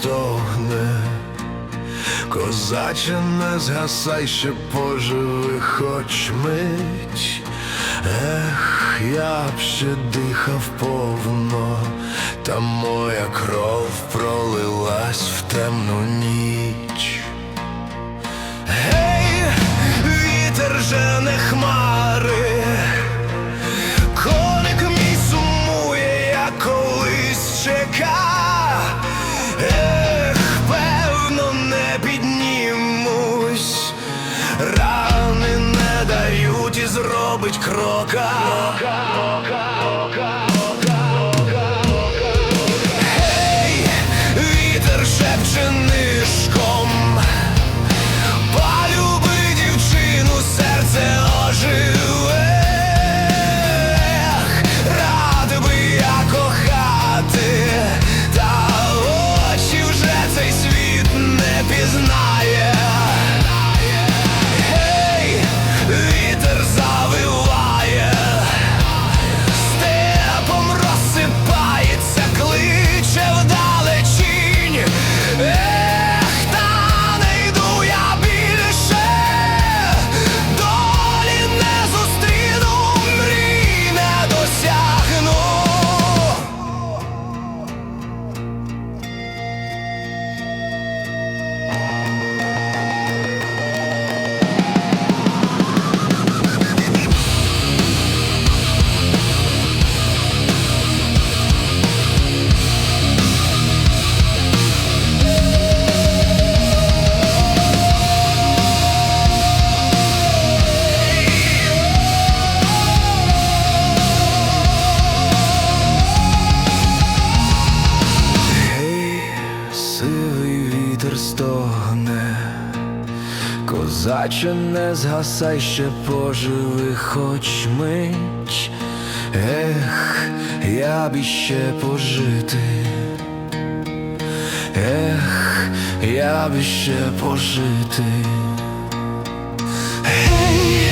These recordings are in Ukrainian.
стогне, козаче, не згасай ще поживи хоч мить. Ех, я б ще дихав повно, та моя кров пролилась в темну ніч. Зробить крока. Козаче, не згасай ще поживи хоч мить. Ех, я б іще пожити. Ех, я б іще пожити. Гей,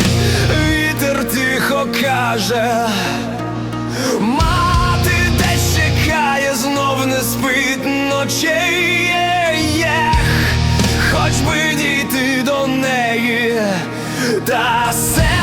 вітер тихо каже. Мати десь чекає, знов не спить ночей. Dá certo.